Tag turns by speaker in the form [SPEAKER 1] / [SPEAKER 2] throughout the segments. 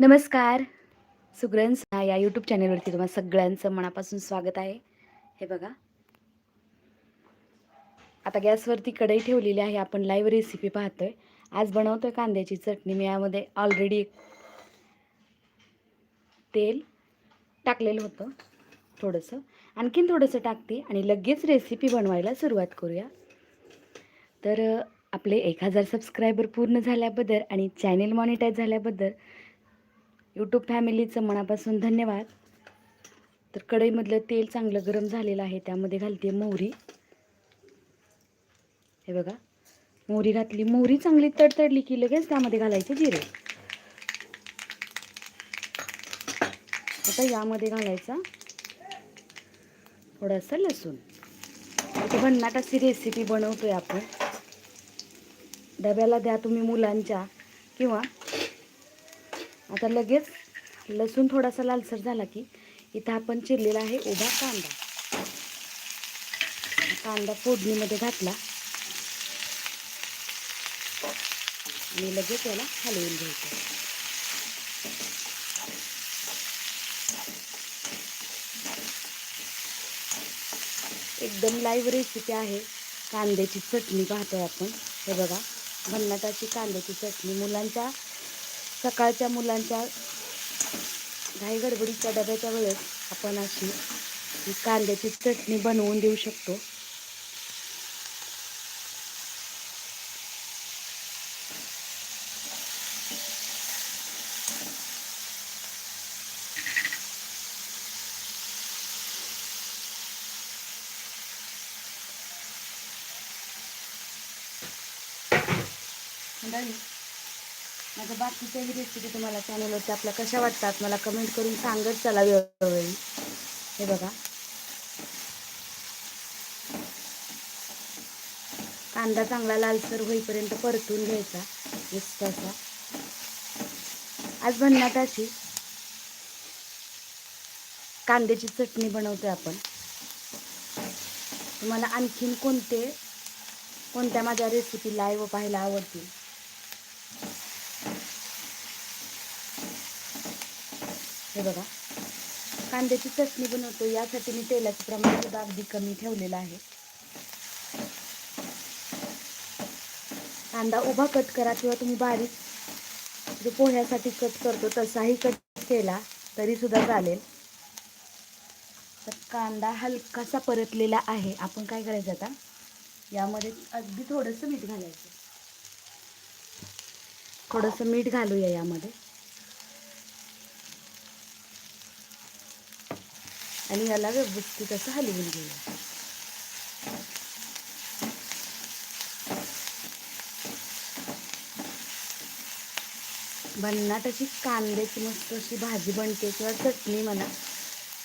[SPEAKER 1] नमस्कार. सुग्रन्स या यूट्यूब चॅनेलवरती तुम्हाला सगळ्यांचं मनापासून स्वागत आहे. हे बघा. आता गॅसवरती कढई ठेवलेली आहे. आपण लाईव्ह रेसिपी पाहतोय. आज बनवतोय कांद्याची चटणी. मी यामध्ये ऑलरेडी तेल टाकलेलं होतं. थोडंसं. आणखीन थोडंसं टाकते आणि लगेच रेसिपी बनवायला सुरुवात करूया. तर आपले एक हजार सबस्क्रायबर पूर्ण झाल्याबद्दल आणि चॅनेल मॉनिटाईज झाल्याबद्दल यूट्यूब फॅमिलीचं मनापासून धन्यवाद. तर कढईमधलं तेल चांगलं गरम झालेलं आहे त्यामध्ये घालते मोहरी. हे बघा मोहरी घातली. मोहरी चांगली तडतडली की लगेच त्यामध्ये घालायचे जिरे. आता यामध्ये घालायचा थोडासा लसूण. आता भन्नाटाची रेसिपी बनवतोय आपण. डब्याला द्या तुम्ही मुलांच्या किंवा आता लगेच लसूण थोडासा लालसर झाला की इथं आपण चिरलेला आहे उभा कांदा. कांदा फोडणीमध्ये घातला. आणि लगेच याला हलवून घ्यायचं. एकदम लाईव्ह रेसिपी आहे. कांद्याची चटणी पाहतोय आपण. हे बघा भन्नाटाची कांद्याची चटणी. मुलांच्या सकाळच्या मुलांच्या घाईगडबडीच्या डब्याच्या वेळेस आपण अशी कांद्याची चटणी बनवून देऊ शकतो मंडळी माझ्या बाकीच्याही रेसिपी तुम्हाला चॅनलवरती आपल्या कशा वाटतात मला कमेंट करून सांगत चला वेळोवेळी. हे बघा. कांदा चांगला लालसर होईपर्यंत परतून घ्यायचा मस्त असा. आज भन्नाट अशी. कांद्याची चटणी बनवतोय आपण. तुम्हाला आणखीन कोणते कोणत्या माझ्या रेसिपी लाईव्ह पाहायला आवडतील? हे बघा. कांद्याची चटणी बनवतो. यासाठी मी तेलाचं प्रमाण सुद्धा अगदी कमी ठेवलेलं आहे. कांदा उभा कट करा किंवा तुम्ही बारीक जो पोह्यासाठी कट करतो तसाही कट केला तरी सुद्धा चालेल. तर कांदा हलकासा परतलेला आहे. आपण काय करायचं आता? यामध्ये अगदी थोडंसं मीठ घालायचं. थोडंसं मीठ घालूया यामध्ये. आणि याला व्यवस्थित असं हलवून घेऊया. भन्नाट अशी कांद्याची मस्त अशी भाजी बनते किंवा चटणी म्हणा.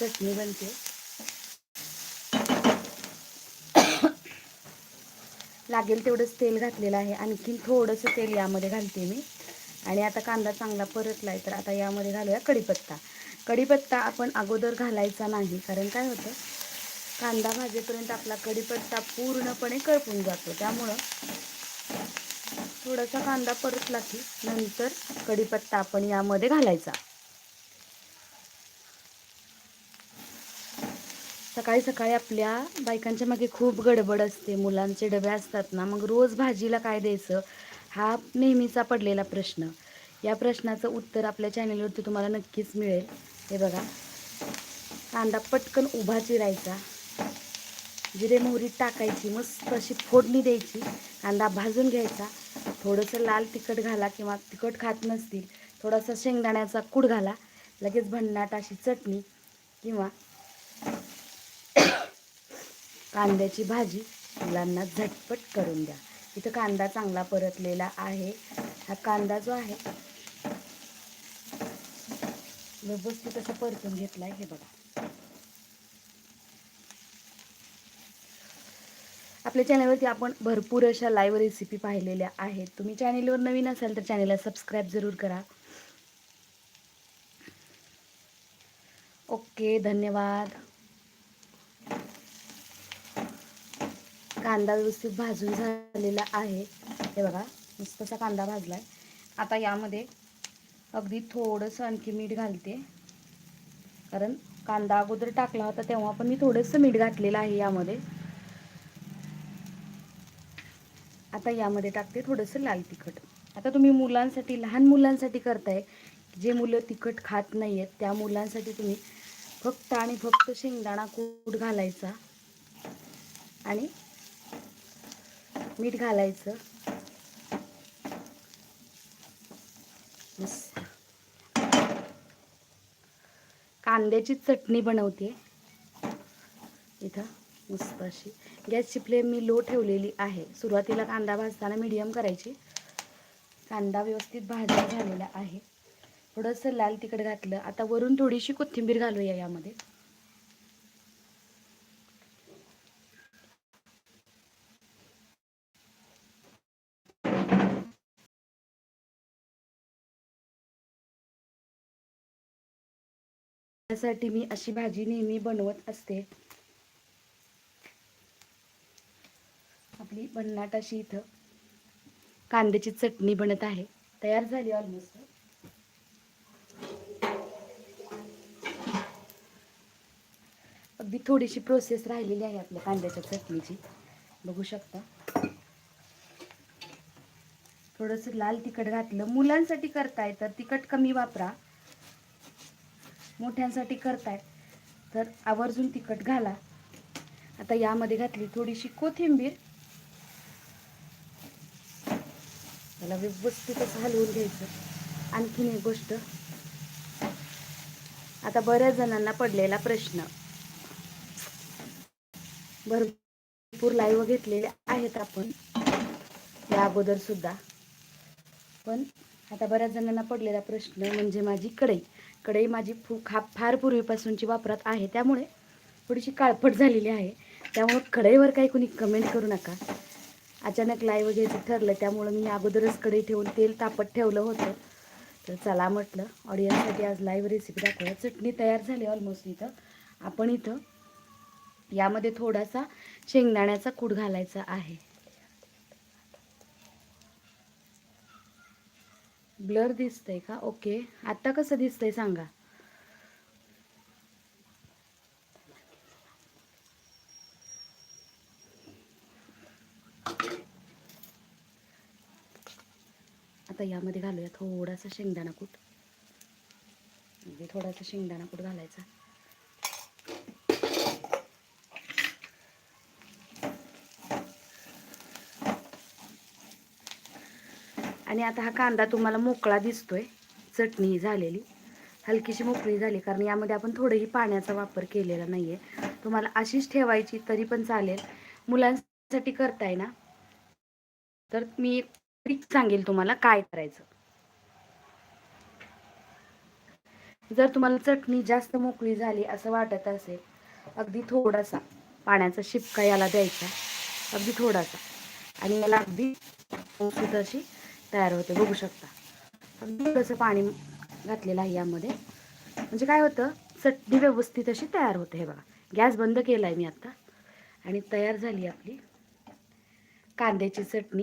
[SPEAKER 1] चटणी बनते. लागेल तेवढंच तेल घातलेलं आहे. आणखीन थोडंसं तेल यामध्ये घालते मी. आणि आता कांदा चांगला परतला आहे तर आता यामध्ये घालूया कढीपत्ता. कढीपत्ता आपण अगोदर घालायचा नाही कारण काय होतं? कांदा भाजेपर्यंत आपला कढीपत्ता पूर्णपणे करपून जातो. त्यामुळं थोडासा कांदा परतला की नंतर कढीपत्ता आपण यामध्ये घालायचा. सकाळी सकाळी आपल्या बायकांच्या मागे खूप गडबड असते. मुलांचे डबे असतात ना मग रोज भाजीला काय द्यायचं? हा नेहमीचा पडलेला प्रश्न. या प्रश्नाचं उत्तर आपल्या चॅनलवरती तुम्हाला नक्कीच मिळेल. हे बघा. कांदा पटकन उभा चिरायचा. जिरे मोहरी टाकायची मस्त अशी फोडणी द्यायची. कांदा भाजून घ्यायचा. थोडंसं लाल तिखट घाला किंवा तिखट खात नसतील थोडासा शेंगदाण्याचा कूड घाला. लगेच भन्नाट अशी चटणी किंवा कांद्याची भाजी मुलांना झटपट करून द्या. इथं कांदा चांगला परतलेला आहे. हा कांदा जो आहे व्यवस्थित असं परतून आहे हे बघा. आपल्या चॅनलवरती आपण भरपूर अशा लाईव्ह रेसिपी पाहिलेल्या आहेत. तुम्ही चॅनेलवर नवीन असाल तर चॅनेलला सबस्क्राईब जरूर करा. ओके धन्यवाद. कांदा व्यवस्थित भाजून झालेला आहे. हे बघा मस्त कांदा भाजला आहे आता यामध्ये अगदी थोडंसं आणखी मीठ घालते. कारण कांदा अगोदर टाकला होता तेव्हा पण मी थोडंसं मीठ घातलेलं आहे यामध्ये. आता यामध्ये टाकते थोडंसं लाल तिखट. आता तुम्ही मुलांसाठी लहान मुलांसाठी करताय जे मुलं तिखट खात नाही आहेत त्या मुलांसाठी तुम्ही फक्त आणि फक्त शेंगदाणा कूट घालायचा आणि मीठ घालायचं मस्त कांद्याची चटणी बनवते. इथं मस्त अशी. गॅसची फ्लेम मी लो ठेवलेली आहे. सुरुवातीला कांदा भाजताना मीडियम करायची. कांदा व्यवस्थित भाजला झालेला आहे. थोडंसं लाल तिखट घातलं. आता वरून थोडीशी कोथिंबीर घालूया यामध्ये. त्यासाठी मी अशी भाजी नेहमी बनवत असते. आपली भन्नाट अशी इथं कांद्याची चटणी बनत आहे. तयार झाली ऑलमोस्ट अगदी थोडीशी प्रोसेस राहिलेली आहे आपल्या कांद्याच्या चटणीची. बघू शकता. थोडंसं लाल तिखट घातलं. मुलांसाठी करताय तर तिखट कमी वापरा. मोठ्यांसाठी करताय तर आवर्जून तिखट घाला. आता यामध्ये घातली थोडीशी कोथिंबीर. त्याला व्यवस्थित हलवून घ्यायचं. आणखीन एक गोष्ट. आता बऱ्याच जणांना पडलेला प्रश्न. भरपूर लाईव्ह घेतलेले आहेत आपण. या अगोदर सुद्धा. पण आता बऱ्याच जणांना पडलेला प्रश्न म्हणजे माझी कढई. कढई माझी फू खा फार पूर्वीपासूनची वापरात आहे. त्यामुळे थोडीशी काळपट झालेली आहे. त्यामुळं कढईवर काही कोणी कमेंट करू नका. अचानक लाईव्ह घ्यायचं ठरलं त्यामुळं मी अगोदरच कढई ठेवून तेल तापत ठेवलं होतं. तर चला म्हटलं ऑडियन्ससाठी आज लाईव्ह रेसिपी दाखवूया. चटणी तयार झाली ऑलमोस्ट इथं. आपण इथं यामध्ये थोडासा शेंगदाण्याचा कूट घालायचा आहे. ब्लर दिसतंय का? ओके. आता कसं दिसतंय सांगा. आता यामध्ये घालूया थोडासा शेंगदाणा कूट. म्हणजे थोडासा शेंगदाणा कूट घालायचा. आणि आता हा कांदा तुम्हाला मोकळा दिसतोय. चटणी झालेली. हलकीशी मोकळी झाली कारण यामध्ये आपण थोडंही पाण्याचा वापर केलेला नाही आहे तुम्हाला अशीच ठेवायची तरी पण चालेल. मुलांसाठी करताय ना? तर मी एक ट्रिक सांगेल तुम्हाला काय करायचं. जर तुम्हाला चटणी जास्त मोकळी झाली असं वाटत असेल अगदी थोडासा पाण्याचा शिपका याला द्यायचा. अगदी थोडासा. आणि याला अगदी व्यवस्थित अशी तयार होते बघू शकता. थोडंसं पाणी घातलेलं आहे यामध्ये. म्हणजे काय होतं चटणी व्यवस्थित अशी तयार होते हे बघा. गॅस बंद केला आहे मी आत्ता आणि तयार झाली आपली कांद्याची चटणी.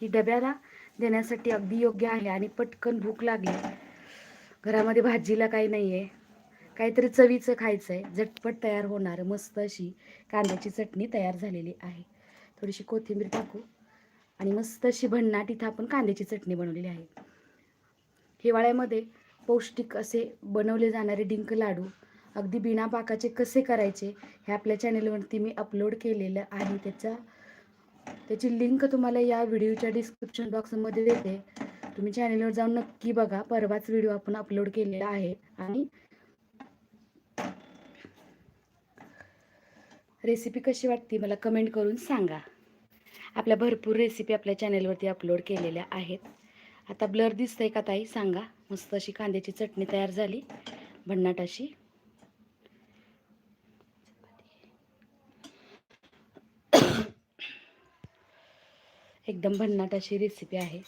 [SPEAKER 1] ही डब्याला देण्यासाठी अगदी योग्य आहे आणि पटकन भूक लागली. घरामध्ये भाजीला काही नाही आहे काहीतरी चवीचं खायचं आहे झटपट तयार होणार मस्त अशी कांद्याची चटणी तयार झालेली आहे. थोडीशी कोथिंबीर टाकू. आणि मस्त अशी भन्नाट इथं आपण कांद्याची चटणी बनवलेली आहे. हिवाळ्यामध्ये पौष्टिक असे बनवले जाणारे डिंक लाडू अगदी बिना पाकाचे कसे करायचे हे आपल्या चॅनलवरती मी अपलोड केलेलं आहे. त्याचा त्याची लिंक तुम्हाला या व्हिडिओच्या डिस्क्रिप्शन बॉक्समध्ये देते. तुम्ही चॅनलवर जाऊन नक्की बघा. परवाच व्हिडिओ आपण अपलोड केलेला आहे. आणि रेसिपी कशी वाटते मला कमेंट करून सांगा. आपल्या भरपूर रेसिपी आपल्या चॅनलवरती अपलोड केलेल्या आहेत. आता ब्लर दिसतंय का ताई? सांगा. मस्त अशी कांद्याची चटणी तयार झाली. भन्नाट अशी एकदम भन्नाट अशी रेसिपी आहे.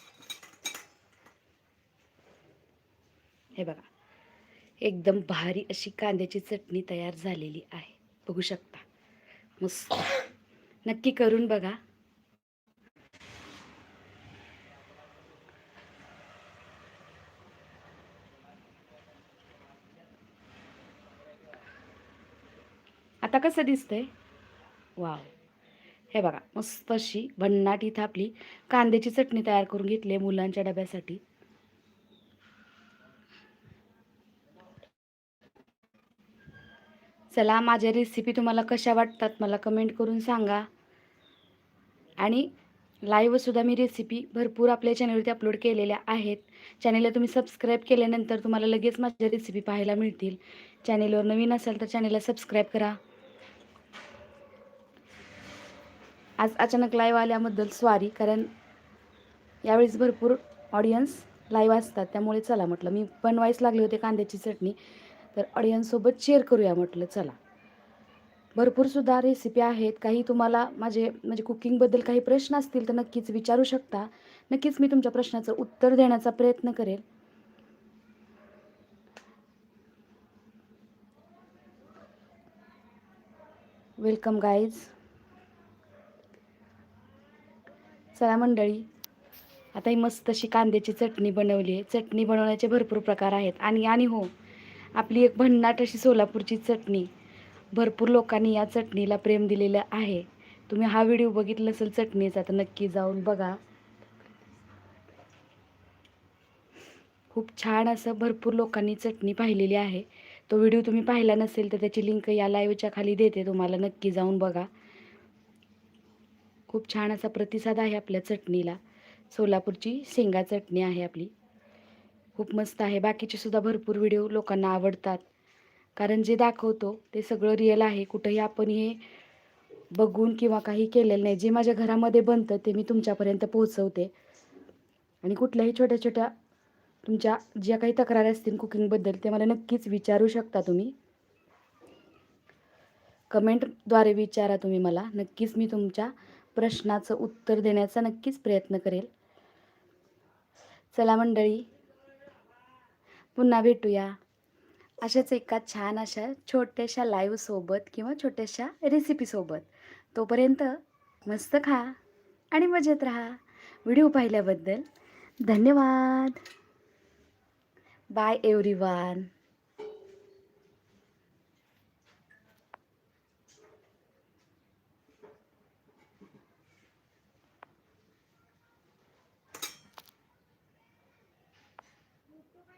[SPEAKER 1] हे बघा. एकदम भारी अशी कांद्याची चटणी तयार झालेली आहे. बघू शकता. मस्त. नक्की करून बघा. आता कसं दिसतंय? वाव. हे बघा मस्त अशी भन्नाट इथं आपली कांद्याची चटणी तयार करून घेतली आहे मुलांच्या डब्यासाठी. चला माझ्या रेसिपी तुम्हाला कशा वाटतात मला कमेंट करून सांगा. आणि लाईव्हसुद्धा मी रेसिपी भरपूर आपल्या चॅनलवरती अपलोड केलेल्या आहेत. चॅनेलला तुम्ही सबस्क्राईब केल्यानंतर तुम्हाला लगेच माझ्या रेसिपी पाहायला मिळतील. चॅनेलवर नवीन असाल तर चॅनेलला सबस्क्राईब करा. आज अचानक लाईव्ह आल्याबद्दल स्वारी कारण यावेळेस भरपूर ऑडियन्स लाईव्ह असतात. त्यामुळे चला म्हटलं मी बनवायच लागले होते कांद्याची चटणी तर ऑडियन्ससोबत शेअर करूया म्हटलं चला. भरपूरसुद्धा रेसिपी आहेत. काही तुम्हाला माझे म्हणजे कुकिंगबद्दल काही प्रश्न असतील तर नक्कीच विचारू शकता. नक्कीच मी तुमच्या प्रश्नाचं उत्तर देण्याचा प्रयत्न करेल. वेलकम गाईज चला मंडळी. आता ही मस्त अशी कांद्याची चटणी बनवली आहे. चटणी बनवण्याचे भरपूर प्रकार आहेत. आणि आणि हो आपली एक भन्नाट अशी सोलापूरची चटणी. भरपूर लोकांनी या चटणीला प्रेम दिलेलं आहे. तुम्ही हा व्हिडिओ बघितला असेल चटणीचा तर नक्की जाऊन बघा. खूप छान असं भरपूर लोकांनी चटणी पाहिलेली आहे. तो व्हिडिओ तुम्ही पाहिला नसेल तर त्याची लिंक या लाईव्हच्या खाली देते तुम्हाला. नक्की जाऊन बघा. खूप छान असा प्रतिसाद आहे आपल्या चटणीला. सोलापूरची शेंगा चटणी आहे आपली. खूप मस्त आहे. बाकीचे सुद्धा भरपूर व्हिडिओ लोकांना आवडतात. कारण जे दाखवतो ते सगळं रिअल आहे. कुठंही आपण हे बघून किंवा काही केलेलं नाही. जे माझ्या घरामध्ये बनतं ते मी तुमच्यापर्यंत पोहोचवते. आणि कुठल्याही छोट्या छोट्या तुमच्या ज्या काही तक्रारी असतील कुकिंगबद्दल ते मला नक्कीच विचारू शकता तुम्ही. कमेंटद्वारे विचारा तुम्ही मला. नक्कीच मी तुमच्या प्रश्नाचं उत्तर देण्याचा नक्कीच प्रयत्न करेल. चला मंडळी पुन्हा भेटूया. अशाच एका छान अशा छोट्याशा लाईव्हसोबत किंवा छोट्याशा रेसिपीसोबत तोपर्यंत मस्त खा आणि मजेत राहा. व्हिडिओ पाहिल्याबद्दल धन्यवाद. Bye everyone